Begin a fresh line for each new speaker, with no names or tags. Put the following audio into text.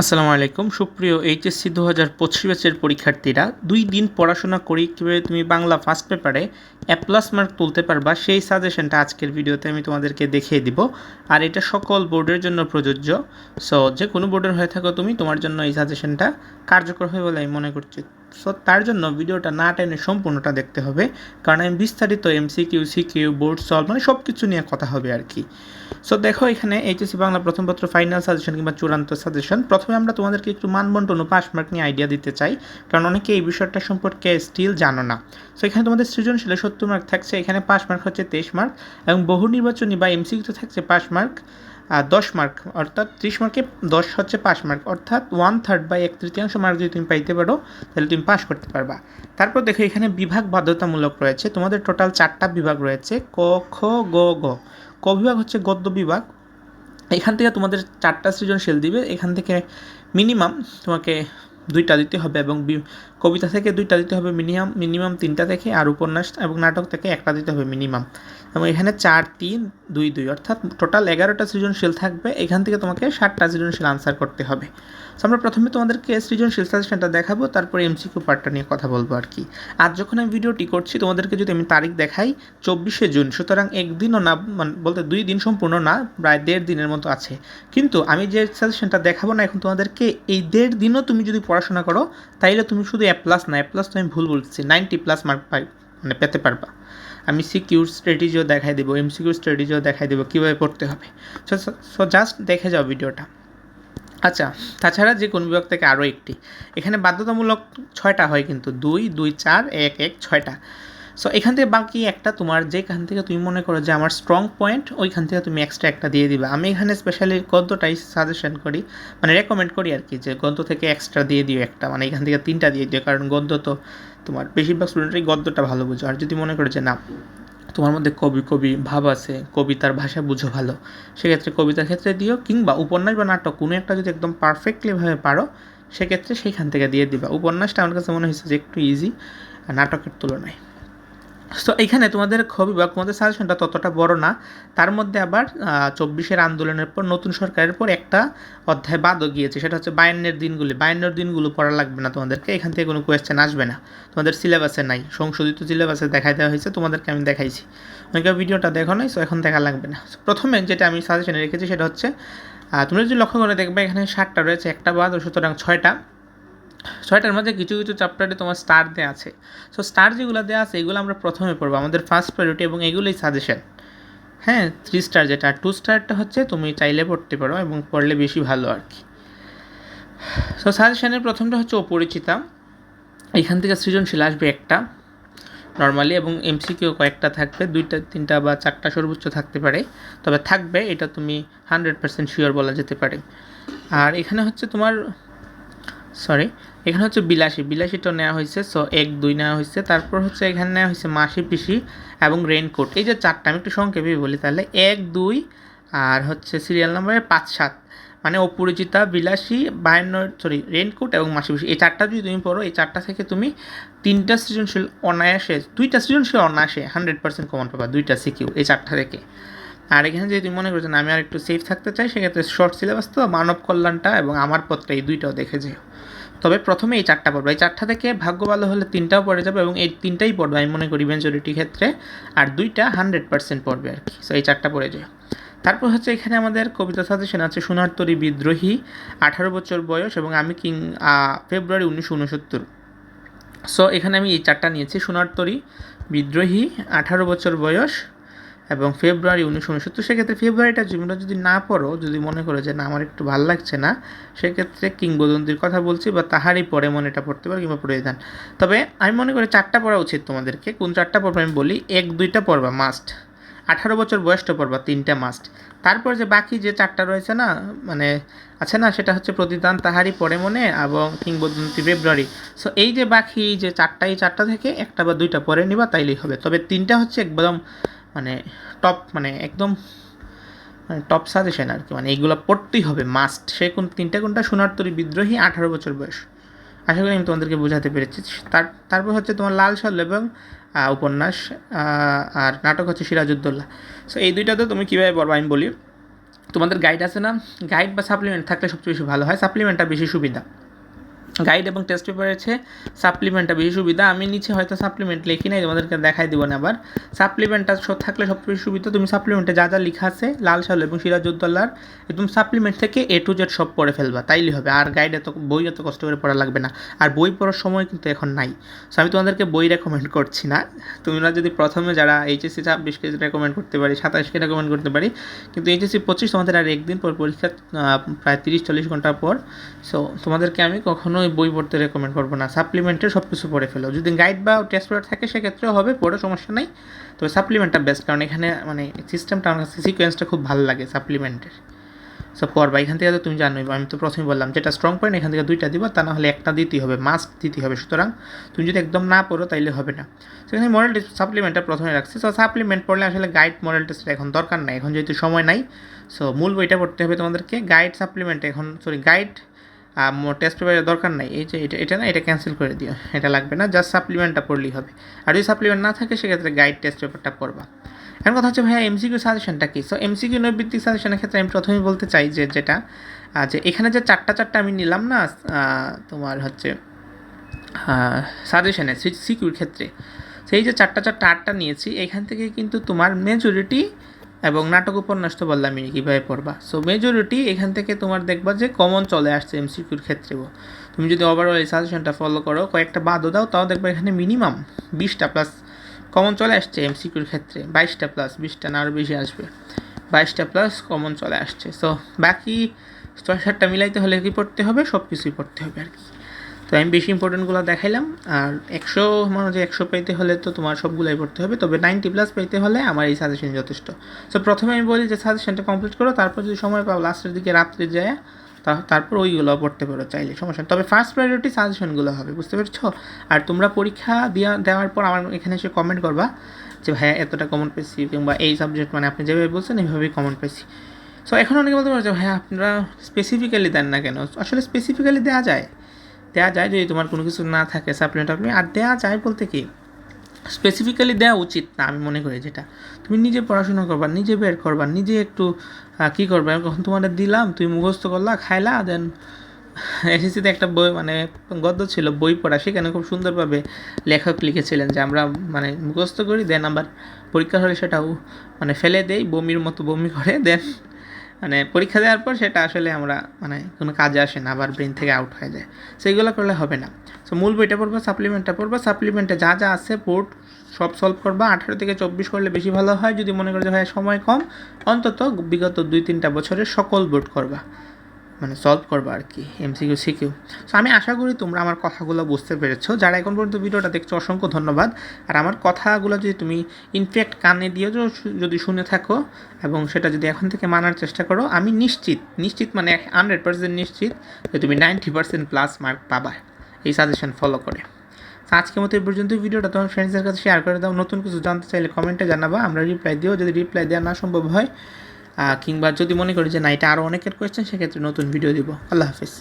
আসসালামু আলাইকুম। সুপ্রিয় এইচএসসি দু হাজার পঁচিশ ব্যাচের পরীক্ষার্থীরা, দুই দিন পড়াশোনা করি কীভাবে তুমি বাংলা ফার্স্ট পেপারে অ্যাপ্লাস মার্ক তুলতে পারবা, সেই সাজেশনটা আজকের ভিডিওতে আমি তোমাদেরকে দেখিয়ে দিব। আর এটা সকল বোর্ডের জন্য প্রযোজ্য। সো যে কোনো বোর্ডের হয়ে থাকো তুমি, তোমার জন্য এই সাজেশনটা কার্যকর হবে বলে আমি মনে করছি। সো তার জন্য ভিডিওটা না টেনে সম্পূর্ণটা দেখতে হবে। কারণ আমি বিস্তারিত এমসিকিউ সিকিউ বোর্ড সলভ মানে সব কিছু নিয়ে কথা হবে আর কি। সো দেখো এখানে এইচএসসি বাংলা প্রথম পত্র ফাইনাল সাজেশন কিংবা চূড়ান্ত সাজেশন প্রথমে আমরা তোমাদেরকে একটু মানবন্টন ও পাস মার্ক নিয়ে আইডিয়া দিতে চাই। কারণ অনেকে এই বিষয়টা সম্পর্কে স্টিল জানো না। সো এখানে তোমাদের সৃজনশীলে সত্তর মার্ক থাকছে, এখানে পাস মার্ক হচ্ছে তেইশ মার্ক এবং বহু নির্বাচনী বা এমসিকিউতে থাকছে পাস মার্ক দশ মার্ক অর্থাৎ ত্রিশ মার্কে দশ হচ্ছে পাঁচ মার্ক অর্থাৎ ওয়ান থার্ড বা এক তৃতীয়াংশ মার্ক যদি তুমি পাইতে পারো, তাহলে তুমি পাস করতে পারবা। তারপর দেখো, এখানে বিভাগ বাধ্যতামূলক রয়েছে। তোমাদের টোটাল চারটা বিভাগ রয়েছে, ক, খ, গ গ। ক বিভাগ হচ্ছে গদ্য বিভাগ। এখান থেকে তোমাদের চারটা সৃজনশীল দিবে। এখান থেকে মিনিমাম তোমাকে দুইটা দিতে হবে এবং কবিতা থেকে দুইটা দিতে হবে মিনিমাম মিনিমাম তিনটা থেকে, আর উপন্যাস এবং নাটক থেকে একটা দিতে হবে মিনিমাম এবং এখানে চার, তিন, দুই দুই, অর্থাৎ টোটাল এগারোটা সৃজনশীল থাকবে, এখান থেকে তোমাকে ষাটটা সৃজনশীল আনসার করতে হবে। সো আমরা প্রথমে তোমাদেরকে সৃজনশীল সাজেশনটা দেখাবো, তারপরে এমসিকিউ পার্টটা নিয়ে কথা বলব আর কি। আজ যখন আমি ভিডিওটি করছি, তোমাদেরকে যদি আমি তারিখ দেখাই, চব্বিশে জুন, সুতরাং একদিনও না মানে বলতে দুই দিন সম্পূর্ণ না, প্রায় দেড় দিনের মতো আছে। কিন্তু আমি যে সাজেশনটা দেখাবো না এখন তোমাদেরকে, এই দেড় দিনও তুমি যদি পড়াশোনা করো, তাইলে তুমি শুধু এ প্লাস না এ প্লাস তো আমি ভুল বলছি নাইনটি প্লাস মার্ক পাই মানে পেতে পারবা। আমি সিকিউর স্ট্র্যাটেজিও দেখাই দেবো এমসিকিউ স্ট্র্যাটেজিও দেখাই দেবো, কীভাবে পড়তে হবে। সো সো জাস্ট দেখে যাও ভিডিওটা। আচ্ছা তাছাড়া যে কোন বিভাগ থেকে আরও একটি। এখানে বাধ্যতামূলক ছয়টা হয় কিন্তু, দুই দুই, চার, এক এক, ছয়টা। সো এখান থেকে বাকি একটা তোমার যেখান থেকে তুমি মনে করো যে আমার স্ট্রং পয়েন্ট ওইখান থেকে তুমি এক্সট্রা একটা দিয়ে দিবা। আমি এখানে স্পেশালি গদ্যটাই সাজেশন করি মানে রেকমেন্ড করি আর কি, যে গদ্য থেকে এক্সট্রা দিয়ে দিও একটা মানে এখান থেকে তিনটা দিয়ে দিও, কারণ গদ্য তো তোমার বেশিরভাগ স্টুডেন্টরাই গদ্যটা ভালো বোঝো। আর যদি মনে করে যে না, তোমার মধ্যে কবি কবি ভাব আছে, কবিতার ভাষা বুঝো ভালো, সেক্ষেত্রে কবিতার ক্ষেত্রে দিও কিংবা উপন্যাস বা নাটক, কোনো একটা যদি একদম পারফেক্টলিভাবে পারো, সেক্ষেত্রে সেইখান থেকে দিয়ে দিবা। উপন্যাসটা আমার কাছে মনে হয়েছে যে একটু ইজি নাটকের তুলনায়। তো এখানে তোমাদের খুবই বা তোমাদের সাজেশনটা ততটা বড় না। তার মধ্যে আবার চব্বিশের আন্দোলনের পর নতুন সরকারের পর একটা অধ্যায় বাদও গিয়েছে। সেটা হচ্ছে বায়ান্নের দিনগুলি। বায়ান্নের দিনগুলো পড়া লাগবে না তোমাদেরকে। এখান থেকে কোনো কোয়েশ্চেন আসবে না। তোমাদের সিলেবাসে নাই। সংশোধিত সিলেবাসে দেখাই দেওয়া হয়েছে। তোমাদেরকে আমি দেখাইছি। অনেকে ভিডিওটা দেখো নাই সো এখন দেখা লাগবে না। প্রথমে যেটা আমি সাজেশনে রেখেছি, সেটা হচ্ছে তুমি যদি লক্ষ্য করে দেখবে, এখানে ষাটটা রয়েছে। একটা বাদ সুতরাং ছয়টা। ছয়টার মধ্যে কিছু কিছু চ্যাপ্টারে তোমার স্টার দেওয়া আছে। সো স্টার যেগুলো দেওয়া আছে, এগুলো আমরা প্রথমে পড়ব। আমাদের ফার্স্ট প্রায়োরিটি এবং এগুলোই সাজেশন হ্যাঁ থ্রি স্টার যেটা টু স্টারটা হচ্ছে তুমি চাইলে পড়তে পারো এবং পড়লে বেশি ভালো আর কি। সো সাজেশনের প্রথমটা হচ্ছে অপরিচিতা। এখান থেকে সৃজনশীল আসবে একটা নর্মালি এবং এমসিকিউ কয়েকটা থাকবে, দুইটা, তিনটা বা চারটা সর্বোচ্চ থাকতে পারে। তবে থাকবে, এটা তুমি হান্ড্রেড পার্সেন্ট শিওর বলা যেতে পারে। আর এখানে হচ্ছে তোমার সরি এখানে হচ্ছে বিলাসী। বিলাসীটা নেওয়া হয়েছে সো এক দুই নেওয়া হয়েছে। তারপর হচ্ছে এখানে নেওয়া হয়েছে মাসি পিসি এবং রেনকোট এই যে চারটা, আমি একটু সংক্ষেপে বলি তাহলে। এক দুই আর হচ্ছে সিরিয়াল নাম্বারে পাঁচ সাত। মানে অপরিচিতা, বিলাসী, বায়ান্ন সরি রেনকোট এবং মাসি পিসি। এই চারটা যদি তুমি পড়ো, এই চারটা থেকে তুমি তিনটা সৃজনশীল অনায়াসে, দুইটা সৃজনশীল অনায়াসে হান্ড্রেড পার্সেন্ট কমন পাবা, দুইটা সিকিউ এই চারটা থেকে। আর এখানে যদি মনে করছ আমি আর একটু সেফ থাকতে চাই, সেক্ষেত্রে শর্ট সিলেবাস তো, মানব কল্যাণটা এবং আমার পত্রে এই দুইটাও দেখে যেও। তবে প্রথমে এই চারটা পড়বে। এই চারটা থেকে ভাগ্য ভালো হলে তিনটাও পড়ে যাবে এবং এই তিনটাই পড়বে, আমি মনে করি মেজরিটি ক্ষেত্রে। আর দুইটা হান্ড্রেড পার্সেন্ট পড়বে আর কি। সো এই চারটা পড়ে যায় তারপর হচ্ছে এখানে আমাদের কবিতা সাজেশন আছে, সোনারতরী বিদ্রোহী, আঠারো বছর বয়স এবং আমি কিং ফেব্রুয়ারি উনিশশো উনসত্তর। সো এখানে আমি এই চারটা নিয়েছি, সোনারতরী বিদ্রোহী, আঠারো বছর বয়স এবং ফেব্রুয়ারি উনিশশো উনসত্তর, সেক্ষেত্রে ফেব্রুয়ারিটা তোমরা যদি না পড়ো, যদি মনে করো যে না, আমার একটু ভালো লাগছে না, সেক্ষেত্রে কিংবদন্তির কথা বলছি বা তাহারই পরে মনে এটা পড়তে পারো কিংবা পড়ে তবে আমি মনে করি চারটা পড়া উচিত তোমাদেরকে। কোন চারটা পড়বে আমি বলি? এক, দুইটা পড়বা মাস্ট আঠারো বছর বয়সটা পড়বা, তিনটা মাস্ট তারপর যে বাকি যে চারটা রয়েছে না মানে আছে না, সেটা হচ্ছে প্রতিদান, তাহারই পরে মনে এবং কিংবদন্তি ফেব্রুয়ারি। সো এই যে বাকি যে চারটা, এই চারটা থেকে একটা বা দুইটা পরে নিবা, তাইলেই হবে। তবে তিনটা হচ্ছে একদম মানে টপ মানে একদম মানে টপ সাজেশন আর কি। মানে এইগুলো পড়তেই হবে মাস্ট সে কোন, তিনটা কোনটা সোনার তরি বিদ্রোহী, আঠারো বছর বয়স। আশা করি আমি তোমাদেরকে বোঝাতে পেরেছি। তার, তারপর হচ্ছে তোমার লাল সাল এবং উপন্যাস আর নাটক হচ্ছে সিরাজউদ্দৌল্লা সো এই দুইটাতে তুমি কীভাবে পড়বা আমি বলি। তোমাদের গাইড আছে না? গাইড বা সাপ্লিমেন্ট থাকলে সবচেয়ে বেশি ভালো হয়। সাপ্লিমেন্টটা বেশি সুবিধা। গাইড এবং টেস্ট পেপার আছে সাপ্লিমেন্টটা বেশি সুবিধা। আমি নিচে হয়তো সাপ্লিমেন্ট লিখি নাই, তোমাদেরকে দেখাই দিব না আবার। সাপ্লিমেন্টটা সব থাকলে সবচেয়ে বেশি সুবিধা, তুমি সাপ্লিমেন্টে যা যা লেখা আছে, লাল সাল এবং সিরাজউদ্দৌলার, একদম সাপ্লিমেন্ট থেকে এ টু জেড সব পড়ে ফেলবা, তাইলে হবে। আর গাইড এত, বই এত কষ্ট করে পড়া লাগবে না। আর বই পড়ার সময় কিন্তু এখন নাই। সো আমি তোমাদেরকে বই রেকমেন্ড করছি না। তোমরা যদি প্রথমে যারা এইচএসসি ছাব্বিশ কেজি রেকমেন্ড করতে পারি, সাতাশ সাতাশকে রেকমেন্ড করতে পারি, কিন্তু এইচএসসি পঁচিশ তোমাদের আর একদিন পর পরীক্ষা প্রায় তিরিশ চল্লিশ ঘণ্টা পর। সো তোমাদেরকে আমি কখনোই বই পড়তে রেকমেন্ড করব না। সাপ্লিমেন্টে সব কিছু পড়ে ফেলো। যদি গাইড বা টেস্ট পেপার থাকে, সেক্ষেত্রেও হবে, পড়ে সমস্যা নেই। তবে সাপ্লিমেন্টটা বেস্ট কারণ এখানে মানে সিস্টেমটা আমার কাছে সিকোয়েন্সটা খুব ভালো লাগে সাপ্লিমেন্টের সো পড়বা। এখান থেকে তো তুমি জানোই, আমি তো প্রথমে বললাম, যেটা স্ট্রং পয়েন্ট এখান থেকে দুইটা দিবা, তা না হলে একটা দিতেই হবে মাস্ট দিতেই হবে। সুতরাং, তুমি যদি একদম না পড়ো, তাইলে হবে না। সেখানে মডেল টেস্ট সাপ্লিমেন্টটা প্রথমে রাখছি। সো সাপ্লিমেন্ট পড়লে আসলে গাইড মডেল টেস্টের এখন দরকার নাই। এখন যেহেতু সময় নাই সো মূল বইটা পড়তে হবে তোমাদেরকে। গাইড সাপ্লিমেন্ট এখন সরি গাইড টেস্ট পেপারের দরকার নাই। এই যে এটা এটা না, এটা ক্যান্সেল করে দিও। এটা লাগবে না জাস্ট সাপ্লিমেন্টটা পড়লেই হবে। আর যদি সাপ্লিমেন্ট না থাকে, সেক্ষেত্রে গাইড টেস্ট পেপারটা পড়বা। এখন কথা হচ্ছে, ভাইয়া এমসিকিউ সাজেশনটা কি? সো এমসিকিউ নৈবিত্তিক সাজেশনের ক্ষেত্রে আমি প্রথমেই বলতে চাই যে, যেটা যে এখানে যে চারটা চারটা আমি নিলাম না তোমার হচ্ছে সাজেশনে সিকিউর ক্ষেত্রে। সেই যে চারটা চারটা আটটা নিয়েছি, এখান থেকে কিন্তু তোমার মেজরিটি এবং নাটক উপন্যাস তো বললাম আমি কীভাবে পড়বা। সো মেজরিটি এখান থেকে তোমার দেখবা যে কমন চলে আসছে এমসিকিউর ক্ষেত্রেও। তুমি যদি ওভারঅল এই সাজেশনটা ফলো করো, কয়েকটা বাদও দাও, তাও দেখবা এখানে মিনিমাম বিশটা প্লাস কমন চলে আসছে এমসিকিউর ক্ষেত্রে। বাইশটা প্লাস বিশটা না আরও বেশি আসবে। বাইশটা প্লাস কমন চলে আসছে। সো বাকি ছয় সাতটা মিলাইতে হলে কি পড়তে হবে? সব কিছুই পড়তে হবে আর কি। তো আমি বেশি ইম্পর্টেন্টগুলো দেখাইলাম। আর একশো মনে যে একশো পেতে হলে তো তোমার সবগুলোই পড়তে হবে। তবে নাইনটি প্লাস পেতে হলে আমার এই সাজেশন যথেষ্ট। সো প্রথমে আমি বলি যে সাজেশনটা কমপ্লিট করো, তারপর যদি সময় পাও লাস্টের দিকে রাত্রে যায় তারপর ওইগুলো পড়তে পারো চাইলে, সমস্যা তবে ফার্স্ট প্রায়োরিটি সাজেশনগুলো হবে, বুঝতে পেরেছ? আর তোমরা পরীক্ষা দেওয়া দেওয়ার পর আমার এখানে এসে কমেন্ট করবা যে, ভাইয়া, এতটা কমন পেয়েছি কিংবা এই সাবজেক্ট মানে আপনি যেভাবে বলছেন, এইভাবেই কমন পেয়েছি সো এখন অনেকে বলতে পারছে ভাইয়া, আপনারা স্পেসিফিক্যালি দেন না কেন? আসলে স্পেসিফিক্যালি দেওয়া যায়। দেওয়া যায় যদি তোমার কোনো কিছু না থাকে সাপ্লিমেন্ট আপনি, আর দেওয়া যায় বলতে কি? স্পেসিফিক্যালি দেওয়া উচিত না আমি মনে করি যেটা। তুমি নিজে পড়াশোনা করবা, নিজে বের করবা, নিজে একটু কী করবা? কখন তোমাদের দিলাম তুই মুখস্থ করলা, খাইলা দেন এসএসসিতে একটা বই মানে গদ্য ছিল, বই পড়া, সেখানে খুব সুন্দরভাবে লেখক লিখেছিলেন যে আমরা মানে মুখস্থ করি দেন আবার পরীক্ষা হলে সেটাও মানে ফেলে দেই, বমির মতো বমি করে দেন মানে পরীক্ষা দেওয়ার পর সেটা আসলে আমরা মানে কোনো কাজে আসে না, আবার ব্রেন থেকে আউট হয়ে যায়। সেইগুলো করলে হবে না। সো মূল বইটা পড়বা সাপ্লিমেন্টটা পড়বা। সাপ্লিমেন্টে যা যা আছে বোর্ড সব সলভ করবা। আঠারো থেকে চব্বিশ করলে বেশি ভালো হয়। যদি মনে করো যে, হয়, সময় কম, অন্তত বিগত দুই তিনটা বছরের সকল বোর্ড করবা। মানে সলভ করবা আর কি এমসিকিউ সিকিউ সো আমি আশা করি তোমরা আমার কথাগুলো বুঝতে পেরেছ। যারা এখন পর্যন্ত ভিডিওটা দেখছ, অসংখ্য ধন্যবাদ। আর আমার কথাগুলো যদি তুমি ইনফ্যাক্ট কানে দিয়েও যদি- শুনে থাকো এবং সেটা যদি এখন থেকে মানার চেষ্টা করো, আমি নিশ্চিত নিশ্চিত মানে হান্ড্রেড পার্সেন্ট নিশ্চিত যে তুমি নাইনটি পার্সেন্ট প্লাস মার্ক পাবা এই সাজেশন ফলো করে। আজকের মতো এই পর্যন্ত ভিডিওটা তোমার ফ্রেন্ডসদের কাছে শেয়ার করে দাও। নতুন কিছু জানতে চাইলে কমেন্টে জানাবা। আমরা রিপ্লাই দিও। যদি রিপ্লাই দেওয়া না সম্ভব হয় কিংবা যদি মনে করি যে না, এটা আরও অনেকের কোয়েশ্চেন সেক্ষেত্রে নতুন ভিডিও দিব। আল্লাহ হাফিজ।